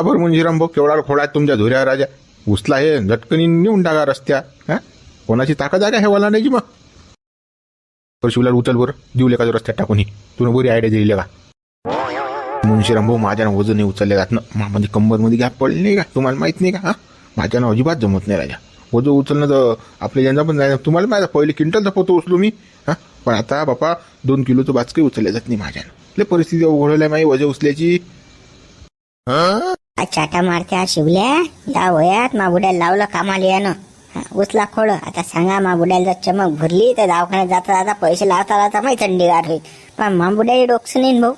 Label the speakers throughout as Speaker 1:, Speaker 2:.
Speaker 1: आबर मुंजीराम भाऊ केवढा खोडा आहे तुमच्या धुऱ्या राजा. उचला हे झटकनी नेऊन टाका रस्त्या हा? कोणाची ताकद आहे का हे वाला नाही मग? बरं उचल बरं. देऊ का रस्त्यात टाकून तुला बरी आयडिया दिली का मुंशीराम भाऊ माझ्यानं वजन नाही उचलले जात ना. म्हणजे म्हणजे कंबरमध्ये गॅप पडले नाही का? तुम्हाला माहीत नाही का हा? माझ्यानं अजिबात जमत नाही राजा. वजन उचलणं तर आपल्या ज्यांना पण नाही. तुम्हाला माहिती पहिले क्विंटल पोतो उचलू मी हा? पण आता बापा दोन किलोचं बाचकही उचलले जात नाही माझ्यानं. लय परिस्थिती उघडल्या आहे माझी वजन उचल्याची. हा?
Speaker 2: चाटा मारत्या शिवल्या. या वयात मा बुड्याला लावलं कामाला यानं उचला खोड आता सांगा माबुड्याला जर चमक भरली तर दवाखान्यात जाता जाता पैसे लावता लावता माही थंडीगार होईल. पण मा बुड्याला डोकसं नाही भाऊ.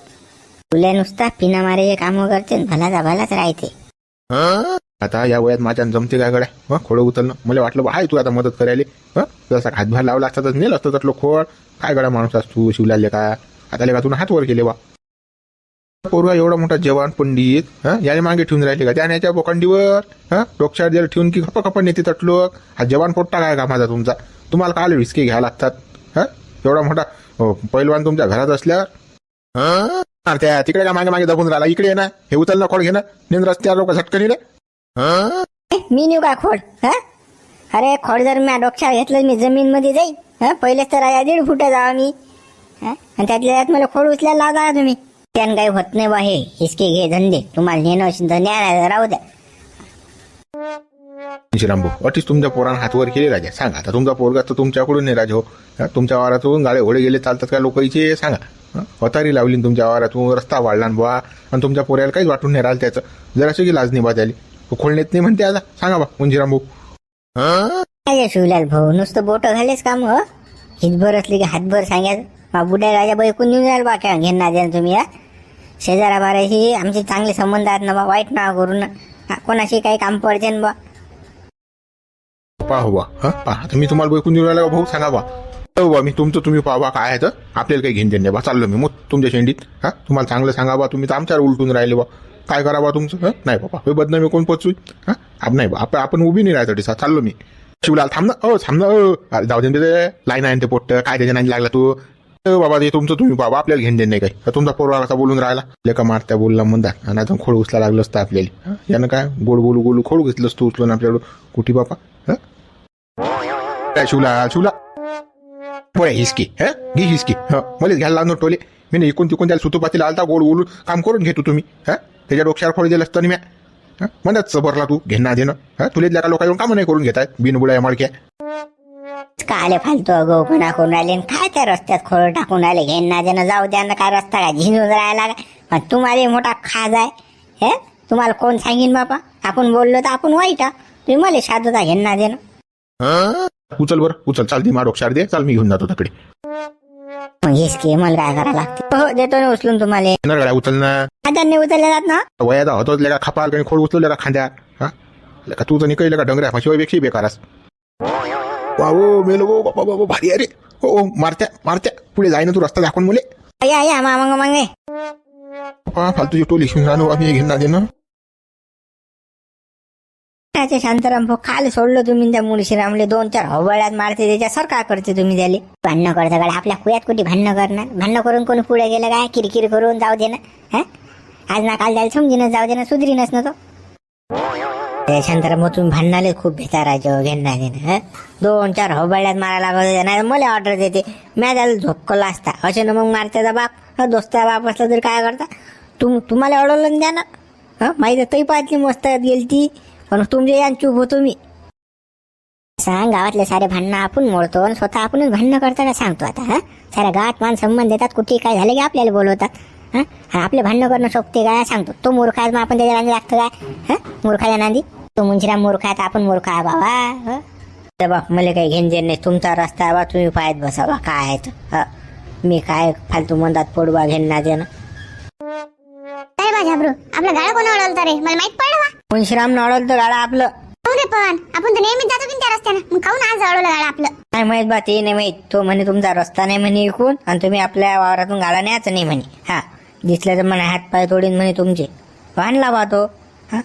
Speaker 2: तुला नुसता पिना मारे काम करते न भलाचा भलाच राहते.
Speaker 1: आता या वयात माझ्या जमते काय गड्या? हं खोडं उचलणं. मला वाटलं बा, आहे तू आता मदत करायला. हं जसा हातभार लावला असता तर नेलं असतं तर खोड काय गड्या माणूस असतो तू शिवलाले का? आता लेका तुला हात वर केले बा? पोरगा एवढा मोठा जवान पंडित हं? याने मागे ठेवून राहिले का? त्याने याच्या बोकांडीवर हं? जर ठेवून की खपा खप नेते तटलोक. हा जवान पोट्टा काय का माझा तुमचा? तुम्हाला काय विस्के घ्यायला लागतात हा? एवढा मोठा हो, पैलवान तुमच्या घरात असल्यावर? हा? त्या तिकडे का मागे मागे दबून राहिला? इकडे ये ना. हे उचल ना खोड घे ना रस्त्यावर लोक झटकन रे
Speaker 2: मी नेऊ का खोड? हा? अरे खोड जर मी डोक्यावर घेतलं मी जमीन मध्ये जाईल हा? पहिलेच तर दीड फुट जावा मी. आणि त्यातल्या त्यात मला खोड उचलायला लावा तुम्ही. त्यानं काही होत नाही बा हे हिसके घे धंदे। तुम्हाला नेणं तर न्या राहू द्या
Speaker 1: श्रीरामभाऊ अटीच तुमच्या पोरानं हातवर केले राजा? सांगा. आता तुमचा पोरगा तर तुमच्याकडून नाही राजा हो. हं? तुमच्या वावरातून गाळे घोडे गेले चालतात का लोकांचे सांगा. हं? अतारी लावली न तुमच्या वावरातून रस्ता वाढला न बुवा आणि तुमच्या पोऱ्याला काहीच वाटून नाही राहिलं त्याचं. जराशी की लाज नाही बा त्याली. खोळण्यात नाही म्हणते आता. सांगा बा मुंजीराम भाऊ हं?
Speaker 2: काय शिवलाल भाऊ नुसतं बोट घालेच काम हो? हितभर असली की हातभर सांगायचं. बा बुड्या राजा बैकून येऊन राहिल बा काय घेणार द्या तुम्ही हा? शेजाराबाराशी आमचे चांगले संबंध आहेत ना बा वाईट ना करून. ना कोणाशी काही काम पडते ना बा.
Speaker 1: पाहू बा पहा आता मी तुम्हाला बैकून देऊन राहिला भाऊ सांगा बा हो बा मी तुमचं तुम्ही पाहा बा काय आहे तर. आपल्याला काही घेऊन देणे बा चाललो मी मग तुमच्या शेंडीत. हा तुम्हाला चांगलं सांगा बा तुम्ही तर आमच्यावर उलटून राहिले बा काय करा बा तुमचं हं? नाही बाबा हे बदनामी कोण पोचू हा आप नाही बा आपण आपण उभी नाही राहतो सा चाललो मी. शिवलाल थांब ना अ थांब ना अ. अरे जाऊ दे ना ते लाईन आहे ना ते पोट्ट काय त्याच्या नाही लागला तू? बाबा ते तुमचं तुम्ही बाबा आपल्याला घेऊन देणे नाही काही. तुमचा पोरवा कसा बोलून राहिला लेका मारत्या बोलला म्हणता आणि आता खोड उचला लागलं असतं आपल्याला. यानं काय? गोड बोलू गोलू खोड घेतलं असतं उचलून आपल्याकडं कुठे बापा? हं? काय शिवला शिवला पोळ्या हिसकी. हं? घे हिसकी. हं मलाच घ्यायला लागणार टोले. मी नाही इकून तिकून त्याला सुतुपातीला आलता गोड बोलून काम करून घेतो तुम्ही. हा? त्याच्या डोक्यावर फळ दिलं असतं मी म्या. म्हणत सबरला तू घेणार देणं हा? तुला का लोक येऊन कामं नाही करून घेतायत बिनबुड्या माळक्या
Speaker 2: काले फालतू अगोपणा करून राहिले आणि काय त्या रस्त्यात खोळ टाकून राहिले? घेण ना देणं जाऊ द्या ना काय रस्ता काय झिंजून काय पण तुम्हाला मोठा खाज आहे. हे? तुम्हाला कोण सांगीन बापा? आपण बोललो तर आपण वाईट. तुम्ही मला साधता घेण ना देणं
Speaker 1: उचल बरं उचल. चाल ती मा डोक्यावर दे. चाल मी घेऊन जातो तिकडे.
Speaker 2: मग हेच की मला काय करावं लागते? हो देतो ना उचलून तुम्हाला.
Speaker 1: उचल ना
Speaker 2: आता नाही उचलले जात ना?
Speaker 1: वयादा होतो लेका खपाल खोड उचलले का खांद्या हा? लेका तू तर निकळले का डंगऱ्या शिवायपेक्षा बेकारास वाहो मेलो गो बाबा बाबा भारी अरे हो हो, मारत्या मारत्या. पुढे जाईन तू रस्ता दाखवून मुले.
Speaker 2: या या मामा मागे.
Speaker 1: हा फालतूची टोली शिवून राहणं आम्ही घेणार देणं
Speaker 2: त्याचे शांताराम भाऊ काल सोडलं तुम्ही त्या मुळशीरामले. दोन चार हवळ्यात मारते त्याच्यासारखं काय करते तुम्ही त्याले? भांडणं करता का आपल्या कुयात कुठे भांडणं करणार? भांडणं करून कोणी पुढे गेलं काय? किरकिर करून जाऊ दे ना हा? आज ना काल जायला समजीनच जाऊ दे ना सुधरीनच ना तो. शांताराम मग तुम्ही भांडणाले खूप भेटारायचं घेणार देणं दोन चार हवळ्यात मारायला लागत नाही मला ऑर्डर देते. मॅ त्याला झोपकला असता. असे ना मग मारत्याचा बाप. हा दोस्ता बाप असला तरी काय करता? तुम तुम्हाला अडवलं द्या ना हा माहिती तरी पाहिजे मस्त गेली ती. पण तुमचे यान चूप होतो मी. सांग गावातले सारे भांडणं आपण मोडतो आणि स्वतः आपणच भांडणं करता का सांगतो आता हा? साऱ्या गावात मान संबंध देतात कुठे काय झालं की आपल्याला बोलवतात. हा? आणि आपले भांडणं करणं सोपते काय सांगतो. तो मूर्ख आहे मग आपण त्याच्या नांदी लागतं काय हा? मूर्खाच्या नांदी. तो मुंजिरा मूर्ख आहे तर आपण मूर्ख आहे बाबा. हं? तर बा मला काही घेण देण नाही. तुमचा रस्ता आहे बा तुम्ही पाहत बसा बा. काय आहे तर. हं. मी काय फालतू मंदात पडू घेण ना देणं?
Speaker 3: काय बा झाबरू आपलं गाडं कोण अडवलं रे? मला माहीत पडलं बा.
Speaker 2: मुंशीराम नवडल तर गाडा आपलं.
Speaker 3: हो रे पण. आपण तर नेहमीच जातो की त्या रस्त्यानं. मग काऊन आज अडवलं गाडं आपलं?
Speaker 2: नाही माहीत बा ते नाही माहीत. तो म्हणे तुमचा रस्ता नाही म्हणे इकून. आणि तुम्ही आपल्या वावरातून गाडा न्यायचं नाही म्हणे. हा. दिसलं तर म्हणे हात पाय तोडीन म्हणे तुमचे. आणला लावा तो. हा?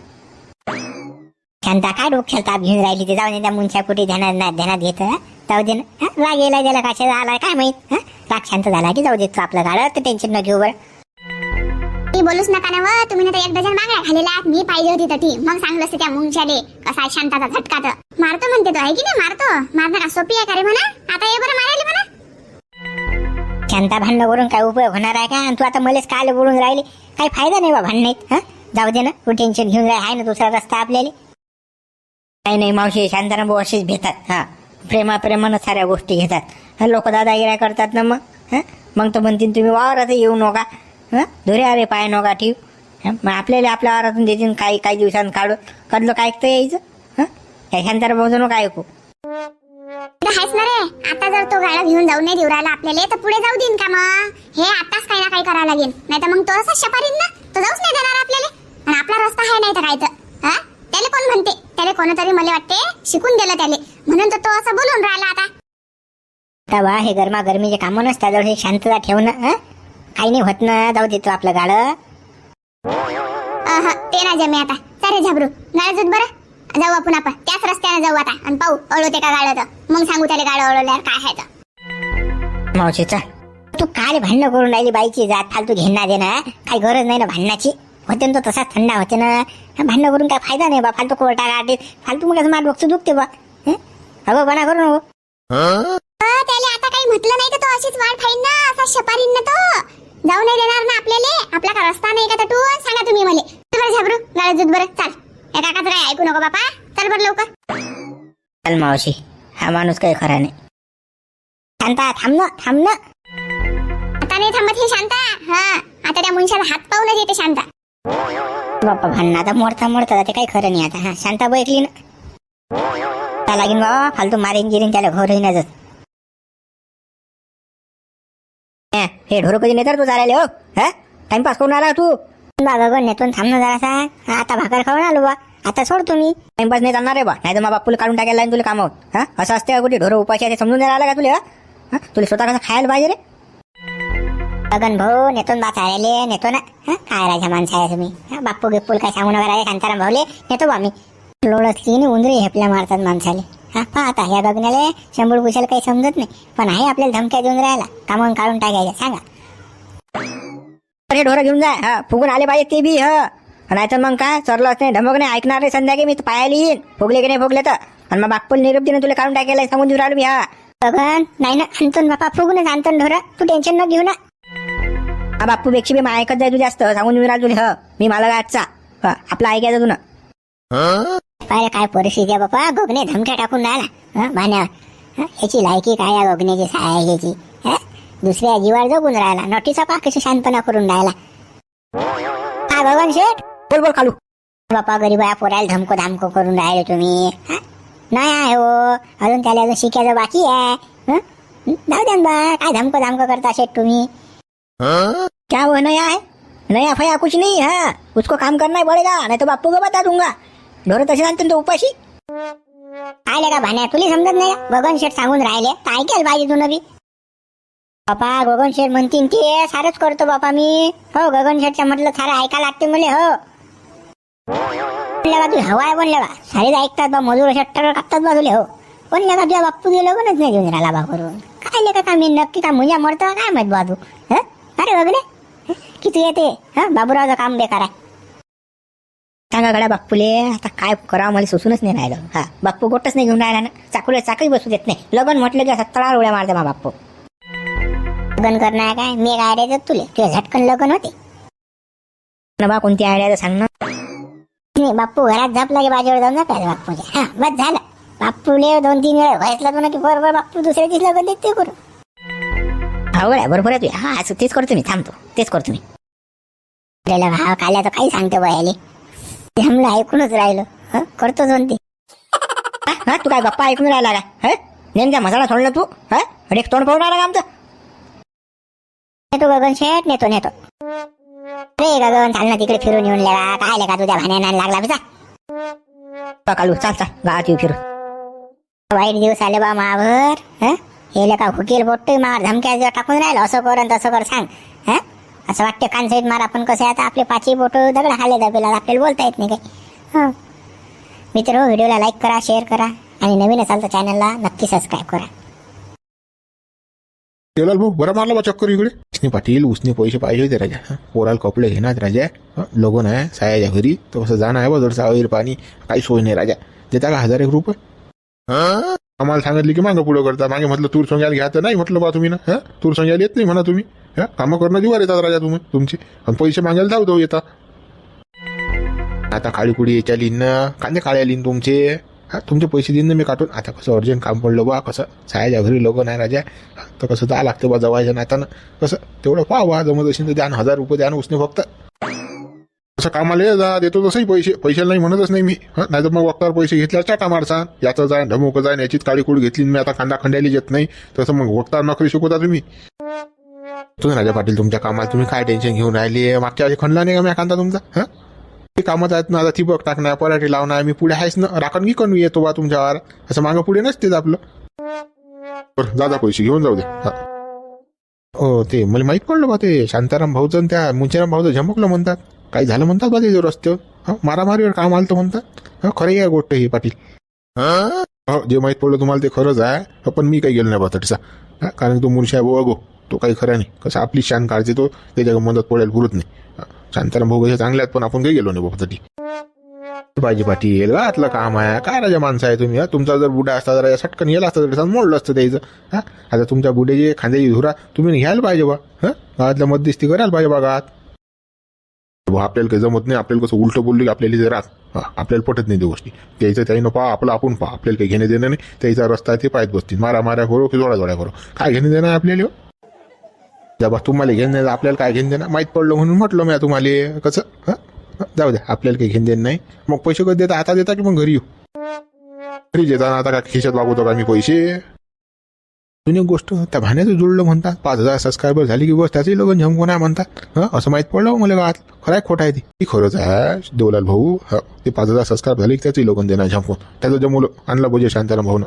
Speaker 3: शांता काय डोक खेळता? घेऊन राहिली ते. जाऊ दे त्या मुंच्या कुठे ध्यानात ध्यानात घेत जाऊ दे ना. राग येला त्याला कशा आला? काय माहीत? राग शांत झाला की जाऊ दे तू आपलं गाडं तर टेन्शन न घेऊ बरं.
Speaker 4: बोलूच नका ना व. तुम्ही ना एक डझन बांगड्या खाल्लेल्या आहेत. मी पाहिजे होती तर ती. मग सांगलं असतं त्या मुंगशाले कसा शांताचा झटका तर. मारतो म्हणते तो आहे की नाही मारतो? मारणं का? सोपी आहे का रे म्हणा? आता हे बरं मारायला
Speaker 1: शांता भांडणं करून काय उपयोग होणार आहे का? आणि तू आता मलेच काल बोलून राहिली. काही फायदा नाही बा भांडणीत हा? जाऊ दे ना तू टेन्शन घेऊन राह. आहे ना दुसरा रस्ता आपल्याला?
Speaker 2: काही नाही मावशी शांताराम भाऊ असेच भेटतात हा. प्रेमाप्रेमानं साऱ्या गोष्टी घेतात. लोक दादागिऱ्या करतात ना मग हं? मग तर म्हणतील तुम्ही वावरात येऊ नका हा? धुरे अरे पाय नका ठेवू. मग आपल्याला आपल्या वावरातून देतील काही काही दिवसांनी काढून. कदलं काय ऐकतं यायचं हं? या शांताराम भाऊचं नका ऐकू.
Speaker 4: तर आहेच ना रे. आता जर तो गाडा घेऊन जाऊ नाही देऊ राहिला आपल्याला तर पुढे जाऊ देईन का मग? हे आताच काही ना काही करावं लागेल. नाही तर मग तो असं शपारीन ना तो जाऊच नाही देणार आपल्याला. आणि आपला रस्ता आहे नाही तर काय तर. हा? त्याला कोण म्हणते? त्याला कोणतरी मला वाटते शिकून दिलं त्याला. म्हणून तर तो असं बोलून राहिला आता.
Speaker 1: आता बा हे गरमागरमीचे कामं नसतात जवळ हे शांतता ठेवणं हं? काही नाही होत ना जाऊ देतो आपलं गाडं
Speaker 4: ते ना जमे आता. चारे झाबरू. गाळजूत बरं. जाऊ आपण आपण. त्याच रस्त्याने जाऊ आता. आणि पाहू अळवते का तर मग सांगू त्याला गाळं अळवल्यावर काय आहे तर.
Speaker 2: मावशी चा
Speaker 1: तू काय भांडणं करून राहिली बाईची जात फालतू घेणार दे ना काही गरज नाही ना भांडणाची. होते ना तो तसाच थंडा होते ना. भांडणं करून काय फायदा नाही बा फालतू कोर्टा गाडी फालतू मग मार डोकं दुखते बा. हं? अगं बना करू नको.
Speaker 4: अ, त्याला आता काही म्हटलं नाही तर तो? अशीच वाट खाईन ना असा शपारीन ना तो. जाऊ नाही देणार ना आपल्याला. आपला का रस्ता नाही का तर तू? सांगा तुम्ही मला. बरं झाबरू गाळजूत बरं चाल. या काकाचं काय ऐकू नको बापा. चल बरं लवकर.
Speaker 2: चल मावशी हा माणूस काही खरा नाही.
Speaker 1: शांता थांब ना थांब ना.
Speaker 4: आता नाही थांबत हे शांता. हा आता त्या मुंशाला हात पाहूनच येते शांता.
Speaker 1: बाप्पा भांडणं आता मोडता मोडता ते काही खरं नाही आता. हा शांता बैकली ना. त्या लागीन बाबा फालतू मारेन गिरीन त्याला घोर येण्याचं
Speaker 2: हे ढोरं कधी नेतर तू चालायला हो? हा? टाइमपास करून आला तू?
Speaker 1: बाबा गगन नेतून थांब ना जरासा. आता भाकर खाऊन आलो बा. आता सोड तुम्ही.
Speaker 2: टाइमपास नाही चालणार आहे बा. नाही तर मग बापूला काढून टाकायला तुला कामावर. हा? असं असते का कुठे? ढोरं उपाशी आहे ते समजून द्यायला आला का तुला हा? तुला स्वतः कसं खायला पाहिजे रे?
Speaker 1: गगन भाऊ नेतून बा चाळले नेतो ना. हा? काय राजा माणसं आहे तुम्ही? हा, बाप्पू गिप्पूल काय सांगू नका राजा शांताराम भाऊले. नेतो बा मी. लोळसली आणि उंदरी हेपल्या मारतात माणसाले. हा? पहा आता या गगनाले शंभर पुशाला काही समजत नाही. पण आहे आपल्याला धमक्या देऊन राहिला कामावून काढून टाकायच्या. सांगा.
Speaker 2: हे ढोरं घेऊन जाय हा? फुगून आले पाहिजे ते बी ह? नाही तर मग काय? चरलं नाही धमक नाही ऐकणार नाही संध्याकाळी मी पायाला येईन. फुगले की नाही फुगले तर. आणि मग बाप्पूला निरोप तुला काढून टाकायला सांगून देऊन राहिलो मी हा.
Speaker 1: गगन नाही ना आणतो बापा फुगूनच आणतो ढोर. तू टेन्शन न घेऊ ना.
Speaker 2: हा बाप्पू पेक्षी मी ऐकत जाय तू जास्त सांगून देऊन राहिलो तुला ह. मी मला काय आजचा आपला ऐकायचं तुला.
Speaker 1: पाहिलं काय परिस्थिती आहे बापा? गगने धमक्या टाकून राहिला. हं, भाण्यावर हं, ह्याची लायकी काय आहे गगनेची साय ह्याची हं? दुसऱ्या जीवावर जगून राहिला. नोटीसा पा कशी शांतपणा करून राहिला. हा गगन शेठ.
Speaker 2: बोल बोल खालू
Speaker 1: बापा गरीबाया पोरायला धमको धामको करून राहिले तुम्ही. हं? नाही आहे हो. अजून त्याला अजून शिकायचं बाकी आहे. हं? जाऊ द्या बा. काय धमको धामको करता शेठ तुम्ही?
Speaker 2: क्या वो नया है नया फया कुछ नहीं है? उसको काम करना ही पड़ेगा नहीं तो बापू को बता दूंगा. ढोरं तसे आणते तो उपाशी.
Speaker 1: आले का भाण्या तुला समजत नाही का? गगन शेठ सांगून राहिले. तर ऐकायला पाहिजे तू बी बापा गगन शेठ म्हणतीन ते सारच करतो बापा मी. हो गगन शेठच्या म्हटलं सारं ऐका लागते मला हो. म्हणलं का तू हवा आहे म्हणलं का सारेच ऐकतात बा मजूर शट्टर कापतात बा तुले हो. म्हणलं का तुझ्या बाप्पू गेलो कोणच नाही घेऊन राहिला बा करून? काय लेका का मी नक्की का मुंजा मरतो काय माहीत बा तू हं? अरे हं? किती येते? हा? बाबूरावचं काम बेकार आहे.
Speaker 2: सांगा गड्या बाप्पूले आता काय करावं? मला सुचूनच नाही राहिलं. हा बाप्पू गोटच नाही घेऊन राहिला ना. चाकूला चाकही बसू देत नाही. लग्न म्हटलं की असं तळार उड्या मारते मा बाप्पू.
Speaker 1: लग्न करणार काय? मी काय द्यायचं तुले? तुझ्या झटकन लग्न होते.
Speaker 2: ना बा कोणती आयडिया सांग ना.
Speaker 1: नाही बाप्पू घरात झपला की बाजूवर जाऊन जातात बाप्पूच्या हा बस झालं. बाप्पूले दोन तीन वेळ व्हायचं तू ना की बरोबर बाप्पू दुसऱ्या दिसला पण देते करू
Speaker 2: हा काय बरोबर आहे तुझ्या हा असं तेच करतो मी. थांबतो तेच करतो मी.
Speaker 1: आपल्याला भाव काल्या तर काही सांगतो बयाले. हमला ऐकूनच राहिलो. हं? करतो दोन ते
Speaker 2: हा तू काय गप्पा ऐकून राहिला का हा? नेमक्या मसाला सोडला तू? हा? एक तोंड पाहून राहिला का आमचं?
Speaker 1: नेतो गगन शेट नेतो नेतो. रे गगन चाल ना तिकडे फिरून येऊन लेगा काय लेगा तुझ्या भाण्याना लागला बसा
Speaker 2: बा कालू चाल चाल गावात येऊ फिरू
Speaker 1: वाईट दिवस आले बा मावर हं? लेका हुकेल बोटतोय मार धमक्या टाकून राहिलं असं कर आणि तसं कर सांग हं? असं वाटतं कानसाईड मार आपण कसं आता आपले पाचही बोट दगड खाले दबेला आपल्याला बोलता येत नाही काही हं. मित्र व्हिडिओला लाईक करा शेअर करा आणि नवीन असाल तर चॅनलला नक्की सबस्क्राईब करा
Speaker 5: तेलाल भाऊ बरं मारला बा चक्कर इकडे
Speaker 1: पाटील उसने पैसे पाहिजे होते राजा हं? पोराला कपडे घेणार राजा? लगन आहे सायाच्या घरी तर कसं जाणं आहे बा जर सावलीर पाणी काही सोय नाही राजा देता का हजार एक रुपये हं? आम्हाला सांगितले की मागं पुढं करता मागे म्हटलं तूर सोंग्याला घ्या तर नाही म्हटलं बा तुम्ही ना हं? तूर सोंग्याला येत नाही म्हणा तुम्ही हं? कामं करणं जीवार येतात राजा तुम्ही तुमचे आणि पैसे मागायला जाऊ देऊ येतात आता काळी कुडी याच्या लिन कांदे काळ्या लिन तुमचे हा तुमचे पैसे देईन ना मी काटून. आता कसं अर्जंट काम पडलं बा कसं सायाच्या घरी लोक नाही राजा. तर कसं जा लागतं बा जवायच्या नातानं. कसं तेवढं पाहा बा जमत असेल तर द्या हजार रुपये द्या उसने फक्त. असं कामाला जा देतो तसंही पैसे. पैशाला नाही म्हणतच नाही मी. नाही तर मग वक्तावर पैसे घेतल्या चाटा मारसा याचं जाय ढमोक जाय याचीच काळी कुड घेतली मी आता कांदा खंड्याला येत नाही. तसं मग वक्तावर नोकरी शिकवता तुम्ही. तुम्ही राजा पाटील तुमच्या कामाला तुम्ही काय टेन्शन घेऊन राहिली मागच्या वेळी खंडला नाही का मी कांदा तुमचा? हा? ते कामात आहेत ना आता ठिबक टाकणार पराठी लावणार मी पुढे आहेच ना राखण की कमी येतो बा तुमच्यावर? असं मागं पुढे नसतेच आपलं. बरं जा जा पैसे घेऊन जाऊ दे. हा. हो ते मला माहीत पडलं बा ते शांताराम भाऊचं आणि त्या मुंशीराम भाऊचं झमकलं म्हणतात. काही झालं म्हणतात बा ते रस्त्यावर? हा मारामारीवर काम आलं तर म्हणतात. हा खरं आहे गोष्ट ही पाटील. हा हो जे माहीत पडलं तुम्हाला ते खरंच आहे. हो, पण मी काही गेलो नाही बा हा, कारण तो मुलशाहेब अगो तो काही खरा नाही. कसं आपली शान काढते तो त्याच्या मदत पडेल पुरत नाही. हा, शांताराम भाऊ कसे आहेत पण आपण काही गेलो नाही बाबा तरी. पाहिजे पाटील आतलं काम आहे? काय राजा माणसं आहे तुम्ही तुमचा जर बुडा असता जरा सटकन गेला असता तर मोडलं असतं त्याचं हा? आता तुमच्या बुड्याची खांद्याची धुरा तुम्ही घ्यायला पाहिजे बा हा? गावातल्या मध्यस्थी करायला पाहिजे बा गावात. बुवा, आपल्याला काही जमत नाही आपल्याला कसं उलटं बोलली की आपल्याला जरा आपल्याला पटत नाही त्या गोष्टी. त्याचं त्याईनं पहा आपलं आपण पहा आपल्याला काही घेणे देणं नाही त्याचा रस्ता आहे ते पाहत बसतील. मारा माऱ्या करो की जोडा जोड्या करो. काय घेणे देणं आहे आपल्याला हो? हो? तुम्हाला घेणं देणं आपल्याला काय घेणं देणं माहीत पडलं म्हणून म्हटलं मी तुम्हाला. कसं? जाऊ द्या आपल्याला काही घेणं देणं नाही. मग पैसे कधी देता? आता देता की मग घरी येऊ? घरी देताना आता काय खिशात वागवतो का मी पैसे? जुनी गोष्ट त्या भाण्याचं जुळलं म्हणतात पाच हजार सबस्क्रायबर झाली की बस त्याचंही लोक झमकून आहे म्हणतात. हां? असं माहीत पडलं हो मला गावात? खरं आहे खोटं आहे ती. ती खरंच आहे देवलाल भाऊ. हा? ते पाच हजार सबस्क्राईब झाले की त्याचंही लोक देणार झमकून. त्याचं जमवलं आणला बोजे शांताराम भाऊनं.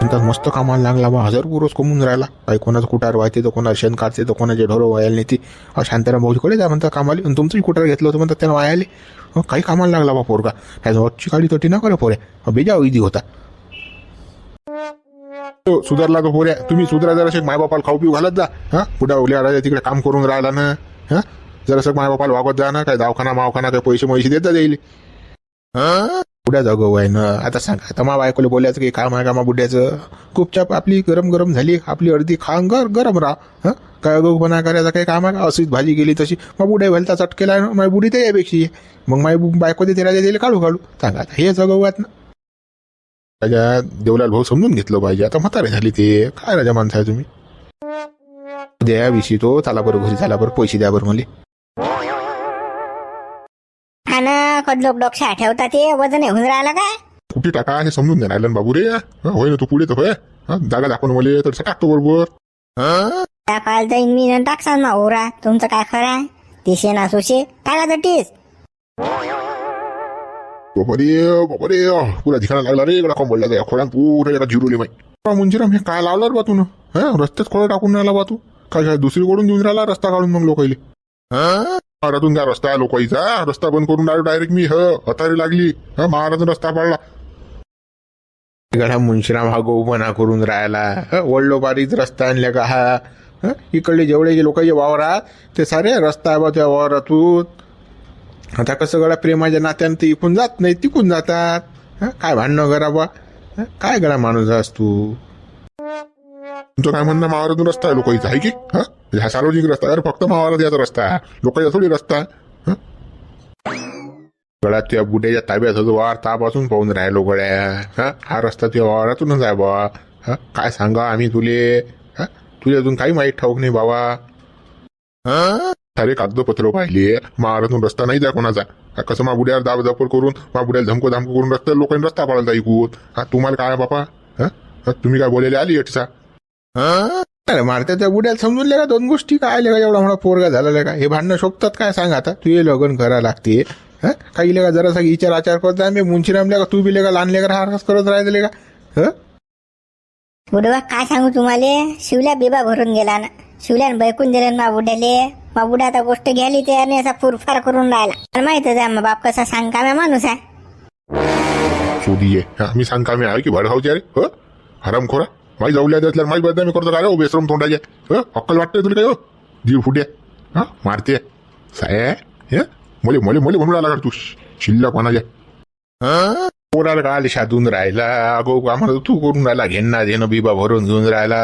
Speaker 1: म्हणतात मस्त कामाला लागला बा हजार रोज कमून राहिला. काही कोणाचं कुटार व्हायचे तर कोणाला शेण काढते तर कोणाचे ढोरं व्हायला नेते. ती शांताराम भाऊजीकडे जा म्हणतात कामाले आणि तुमचंही कुटार घेतलं होतं म्हणतात त्यानं वायाले काही कामाला लागला बा पोरगा. त्याचं वरची काळी तोटी ना करा पोऱ्या. बेजा इदी होता. तो सुधारला तो पोऱ्या? तुम्ही सुधरा जराशे मायबापाला खाऊ पिऊ घालत जा. हा? पुढे उल्या राजा तिकडे काम करून राहिला ना? हा? जरासं मायबापाला वागत जा ना काय दवाखाना मावखाना काय पैसे मैसे देता जाईल. हा? बुड्या जागो आहे ना आता सांग आता मा बायकोला बोलायचं की काम आहे का मा बुड्याचं खूपचाप आपली गरम गरम झाली आपली अर्धी खांग गर गरम राहा. हा? काय अगोपणा करायचं काही काम आहे का अशीच भाजी गेली तशी. मग बुड्या व्हायला चटकेला आहे ना माझी बुडी ते यापेक्षा. मग माय बायको ते राजा दिले काढू काढू. सांगा आता हे जगव आहेत ना. राजा देवलाल भाऊ समजून घेतलं पाहिजे. आता म्हातारे झाली ते. काय राजा माणसाय आहे तुम्ही? द्या विषयी तो चाला बरं घरी झाला बरं पैसे द्या बरं मला.
Speaker 2: हा ना कद लोक डोक्या ठेवतात ते वजन होऊन राहिलं काय?
Speaker 5: कुठे टाका? हे समजून घ्या राहिलं ना बाबू रे हं, होय ना तू पुढे तर होय. हं, जागा दाखवून मला तर टाकतो बरोबर. हं?
Speaker 2: त्या काल जाईन मी न टाकसान ना ओरा तुमचं काय खरं आहे? तिशे ना सुशे टाका तर टीस
Speaker 5: बाबा रे बाबा रे अं, पुरा ठिकाणा लागला रे इकडा कंबळला जाय खोळ्यात पुरा एका जिरुली माई मुंजीराम हे काय लावलं रे बा तू हा रस्त्यात खोळं टाकून राहिला बा तू? काय काय दुसरीकडून देऊन राहिला रस्ता काढून मग लोकाईले महारातून त्या रस्ता लोकाईचा रस्ता बंद करून डायरेक्ट डायरेक्ट मी ह हतारी लागली. हा महाराजून रस्ता पाडला.
Speaker 1: गडा मुंशीराम हा गोपणा करून राहिला. हं, वडलोपारीच रस्ता आणल्या का हा? इकडले जेवढे जे लोक वावरात ते सारे रस्ता आहे बा त्या वावरातून. आता कसं गडा प्रेमाच्या नात्यानं ते इकून जात नाही तिकून जातात. हं, काय भांडणं करा बा? काय गडा माणूस तू?
Speaker 5: तुमचं काय म्हणणं? महाराजून रस्ता आहे लोकाईचा आहे की हा? म्हणजे हा सार्वजनिक रस्ता अरे फक्त महाराज याचा रस्ता आहे. लोकांचा थोडी रस्ता आहे.
Speaker 1: त्या बुड्याच्या ताब्यात होतो वार तापासून पाहून राहिलो गड्या. हा? हा रस्ता त्या वावरातूनच आहे बा हा? काय सांगा आम्ही तुले? हा? तुझ्या अजून काही माहीत ठाऊक नाही बाबा.
Speaker 5: हा सारे कागदपत्र पाहिले. महाराजून रस्ता नाही जा कोणाचा. कसं कसं माबुड्यावर दाब दापर करून माबुड्याला धमको धमको करून रस्ता लोकांनी रस्ता पाळायला ऐकून हा तुम्हाला काय बापा? हा? हा, तुम्ही काय बोलायला आली अटसा
Speaker 1: हा अरे मारत्या त्या बुड्याला समजून का? दोन गोष्टी काय का? एवढा मोठा पोरगा झालेला का? हे भांडणं शोभतात काय? सांग आता. तू ये लग्न करा लागते हा? काही लेका जरासा विचार आचार करत आहे मी मुंशीरामल्या का? तू बी लेका लहान लेकर हारस करत राहिले का? हं?
Speaker 2: बुडवा काय सांगू तुम्हाला? शिवल्या बिबा भरून गेला ना. शिवल्यान बैकून दिले मा बुड्याले. मा बुड्या आता गोष्ट घ्यायली ते आणि असा फुरफार करून राहिला. आणि माहितच आहे मग बाप कसा सांगकाम्या माणूस आहे.
Speaker 5: शोधी आहे हा मी सांग का मी आहे की भडगावची अरे हो? हरामखोरा. माई जाऊल्या असल्यावर माई बदनामी करतो काय हो बेसरम तोंडाचे. अक्कल वाटतंय तुला काय हो? जीव फुटे. हा? मारते. साय हे? मोले मोले मोले म्हणून आला का तू. शिल्लक कोणाच्या
Speaker 1: हं? पोराला काल शादून राहिला. अगो आम्हाला तू करून राहिला. घेणं देणं बिबा भरून घेऊन राहिला.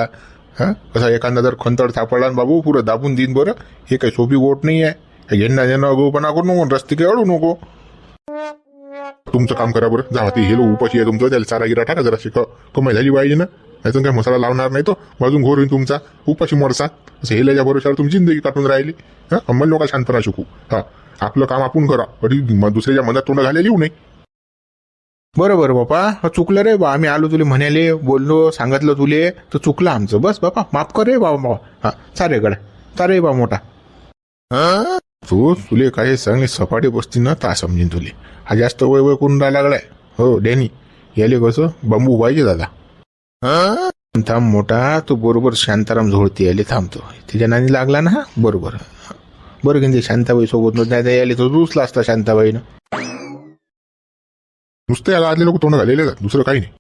Speaker 1: हा? कसा एखादा जर खंतड सापडला बाबू पुरं दाबून देईन बरं. हे काही सोपी गोट नाही आहे घेणं देणं अगोपणा करू नको रस्ते काही अडू नको.
Speaker 5: तुमचं काम करा बरं. जा ते हेलो उपाशी आहे तुमचं. त्याला चारा गिरा टाका जरा शिक कमाई झाली पाहिजे ना. नाही काय मसाला लावणार नाही तो. बाजून घोर होईल तुमचा. उपाशी मरसा असं हेल्याच्या भरोशावर तुमची जिंदगी काटून राहिली. हा? अंमल लोका शांतपणा शिकू. हा. आपलं काम आपण करा. कधी दुसऱ्याच्या मनात तोंड घालायला येऊ नये.
Speaker 1: बरं बरं बापा. हं, चुकलं रे बा. आम्ही आलो तुले म्हणाले बोललो सांगितलं तुले. तर चुकलं आमचं. बस बापा. माफ कर रे बाबा बाबा. हा. चारे गड्या. चारे बा मोठा. हं? तू तुले काही चांगली सपाटी बसती ना ता समजीन तुले. हा जास्त वय वय करून राहिला गड्या. हो डॅनी. याले कसं? बांबू पाहिजे दादा. हं? थांब मोठा तू बरोबर शांताराम झोळती याले थांबतो तिच्या नानी लागला ना? हा बरोबर. बरं की शांताबाई सोबत नाही तर याले तो दुसला असता शांताबाईनं.
Speaker 5: नुसते या गावातले लोक तोंड घालेले का दुसरं काही नाही.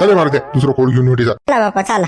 Speaker 5: चले मारते दुसरं खोड घेऊन भेटी जा
Speaker 2: चला बापा चला.